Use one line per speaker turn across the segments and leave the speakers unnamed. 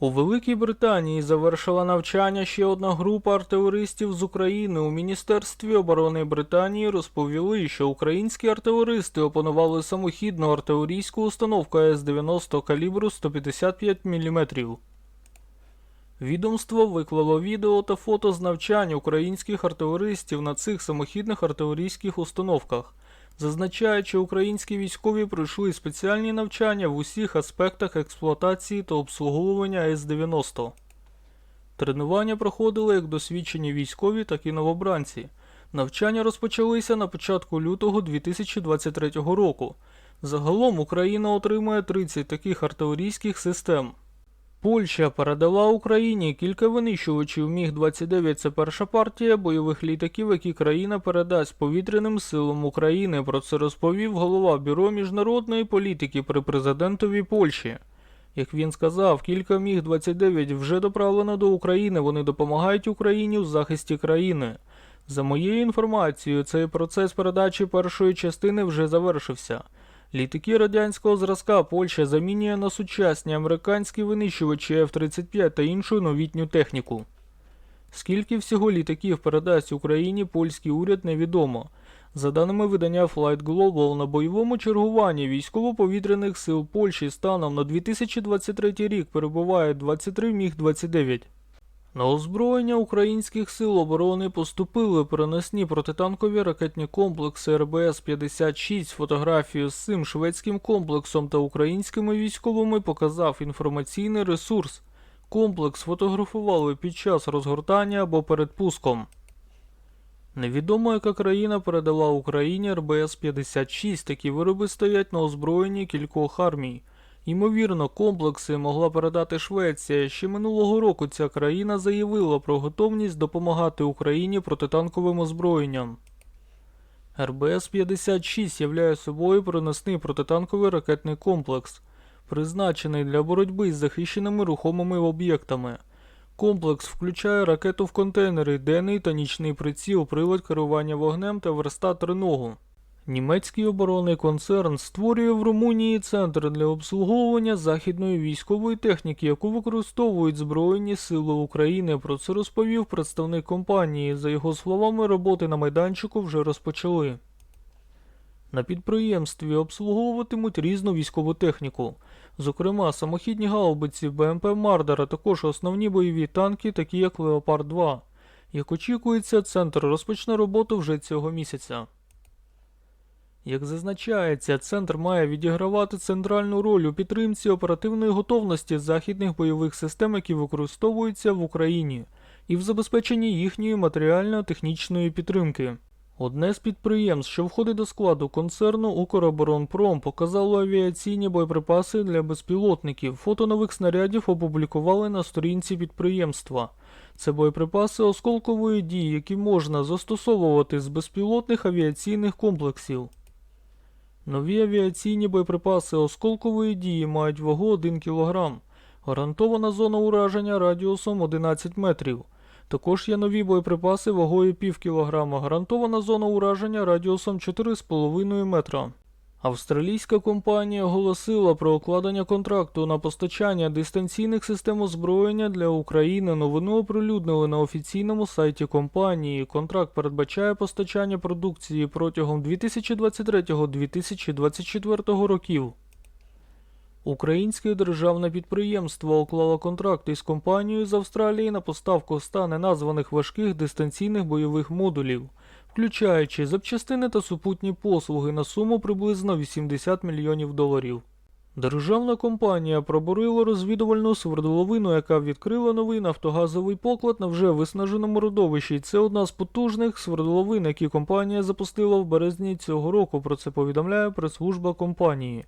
У Великій Британії завершила навчання ще одна група артилеристів з України. У Міністерстві оборони Британії розповіли, що українські артилеристи опанували самохідну артилерійську установку С-90 калібру 155 мм. Відомство виклало відео та фото з навчань українських артилеристів на цих самохідних артилерійських установках, зазначаючи, українські військові пройшли спеціальні навчання в усіх аспектах експлуатації та обслуговування С-90. Тренування проходили як досвідчені військові, так і новобранці. Навчання розпочалися на початку лютого 2023 року. Загалом Україна отримує 30 таких артилерійських систем. Польща передала Україні кілька винищувачів Міг-29 це перша партія бойових літаків, які країна передасть повітряним силам України. Про це розповів голова Бюро міжнародної політики при президентові Польщі. Як він сказав, кілька Міг-29 вже доправлено до України, вони допомагають Україні у захисті країни. За моєю інформацією, цей процес передачі першої частини вже завершився. Літаки радянського зразка Польща замінює на сучасні американські винищувачі F-35 та іншу новітню техніку. Скільки всього літаків передасть Україні польський уряд невідомо. За даними видання Flight Global, на бойовому чергуванні військово-повітряних сил Польщі станом на 2023 рік перебуває 23 Міг-29. На озброєння українських сил оборони поступили переносні протитанкові ракетні комплекси РБС-56. Фотографію з цим шведським комплексом та українськими військовими показав інформаційний ресурс. Комплекс фотографували під час розгортання або перед пуском. Невідомо, яка країна передала Україні РБС-56. Такі вироби стоять на озброєнні кількох армій. Ймовірно, комплекси могла передати Швеція. Ще минулого року ця країна заявила про готовність допомагати Україні протитанковим озброєнням. РБС-56 являє собою переносний протитанковий ракетний комплекс, призначений для боротьби з захищеними рухомими об'єктами. Комплекс включає ракету в контейнери, денний та нічний приціл, прилад керування вогнем та верстат триногу. Німецький оборонний концерн створює в Румунії центр для обслуговування західної військової техніки, яку використовують Збройні Сили України. Про це розповів представник компанії. За його словами, роботи на майданчику вже розпочали. На підприємстві обслуговуватимуть різну військову техніку, зокрема самохідні гаубиці БМП Мардер, а також основні бойові танки, такі як Леопард 2. Як очікується, центр розпочне роботу вже цього місяця. Як зазначається, центр має відігравати центральну роль у підтримці оперативної готовності західних бойових систем, які використовуються в Україні, і в забезпеченні їхньої матеріально-технічної підтримки. Одне з підприємств, що входить до складу концерну Укроборонпром, показало авіаційні боєприпаси для безпілотників. Фото нових снарядів опублікували на сторінці підприємства. Це боєприпаси осколкової дії, які можна застосовувати з безпілотних авіаційних комплексів. Нові авіаційні боєприпаси осколкової дії мають вагу 1 кг. Гарантована зона ураження радіусом 11 метрів. Також є нові боєприпаси вагою пів кілограма. Гарантована зона ураження радіусом 4,5 метра. Австралійська компанія оголосила про укладення контракту на постачання дистанційних систем озброєння для України. Новину оприлюднили на офіційному сайті компанії. Контракт передбачає постачання продукції протягом 2023-2024 років. Українське державне підприємство уклало контракт із компанією з Австралії на поставку 100 неназваних важких дистанційних бойових модулів, включаючи запчастини та супутні послуги на суму приблизно 80 мільйонів доларів. Державна компанія пробурила розвідувальну свердловину, яка відкрила новий нафтогазовий поклад на вже виснаженому родовищі. Це одна з потужних свердловин, які компанія запустила в березні цього року. Про це повідомляє прес-служба компанії.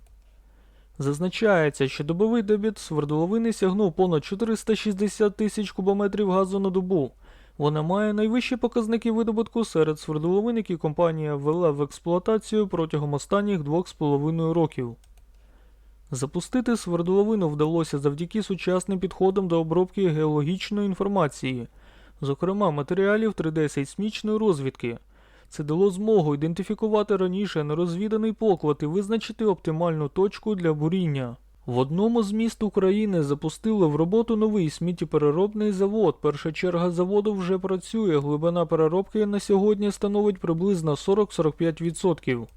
Зазначається, що добовий дебіт свердловини сягнув понад 460 тисяч кубометрів газу на добу. Вона має найвищі показники видобутку серед свердловин, які компанія ввела в експлуатацію протягом останніх 2,5 років. Запустити свердловину вдалося завдяки сучасним підходам до обробки геологічної інформації, зокрема матеріалів 3D-сейсмічної розвідки. Це дало змогу ідентифікувати раніше нерозвіданий поклад і визначити оптимальну точку для буріння. В одному з міст України запустили в роботу новий сміттєпереробний завод. Перша черга заводу вже працює. Глибина переробки на сьогодні становить приблизно 40-45%.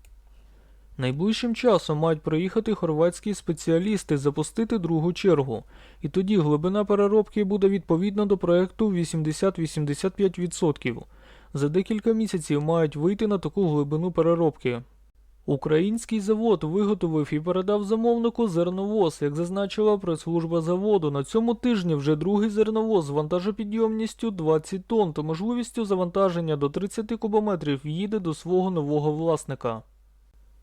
Найближчим часом мають приїхати хорватські спеціалісти запустити другу чергу, і тоді глибина переробки буде відповідно до проекту 80-85%. За декілька місяців мають вийти на таку глибину переробки. Український завод виготовив і передав замовнику зерновоз, як зазначила прес-служба заводу. На цьому тижні вже другий зерновоз з вантажопідйомністю 20 тонн та можливістю завантаження до 30 кубометрів їде до свого нового власника.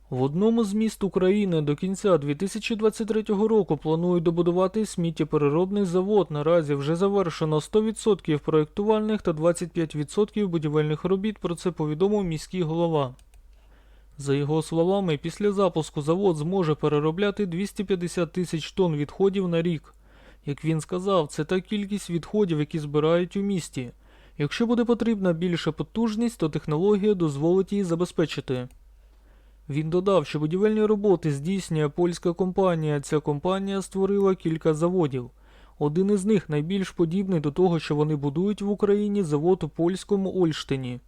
В одному з міст України до кінця 2023 року планують добудувати сміттєпереробний завод. Наразі вже завершено 100% проєктувальних та 25% будівельних робіт. Про це повідомив міський голова. За його словами, після запуску завод зможе переробляти 250 тисяч тонн відходів на рік. Як він сказав, це та кількість відходів, які збирають у місті. Якщо буде потрібна більша потужність, то технологія дозволить її забезпечити. Він додав, що будівельні роботи здійснює польська компанія. Ця компанія створила кілька заводів. Один із них найбільш подібний до того, що вони будують в Україні завод у польському Ольштині.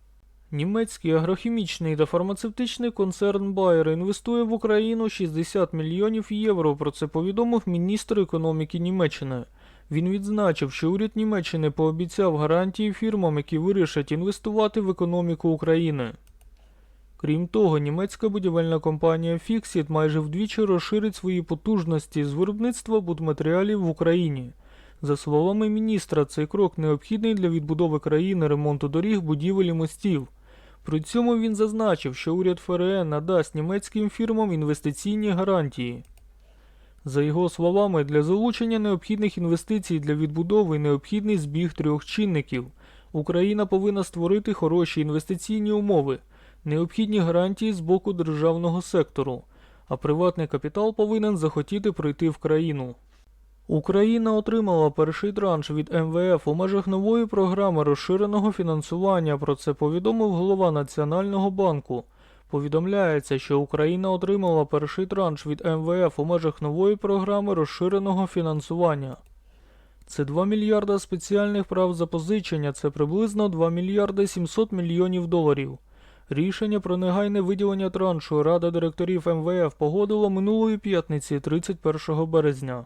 Німецький агрохімічний та фармацевтичний концерн Bayer інвестує в Україну 60 мільйонів євро. Про це повідомив міністр економіки Німеччини. Він відзначив, що уряд Німеччини пообіцяв гарантії фірмам, які вирішать інвестувати в економіку України. Крім того, німецька будівельна компанія Fixit майже вдвічі розширить свої потужності з виробництва будматеріалів в Україні. За словами міністра, цей крок необхідний для відбудови країни, ремонту доріг, будівель і мостів. При цьому він зазначив, що уряд ФРН надасть німецьким фірмам інвестиційні гарантії. За його словами, для залучення необхідних інвестицій для відбудови необхідний збіг трьох чинників. Україна повинна створити хороші інвестиційні умови, необхідні гарантії з боку державного сектору, а приватний капітал повинен захотіти прийти в країну. Україна отримала перший транш від МВФ у межах нової програми розширеного фінансування. Про це повідомив голова Національного банку. Повідомляється, що Україна отримала перший транш від МВФ у межах нової програми розширеного фінансування. Це 2 мільярда спеціальних прав запозичення, це приблизно 2 мільярди 700 мільйонів доларів. Рішення про негайне виділення траншу Рада директорів МВФ погодила минулої п'ятниці 31 березня.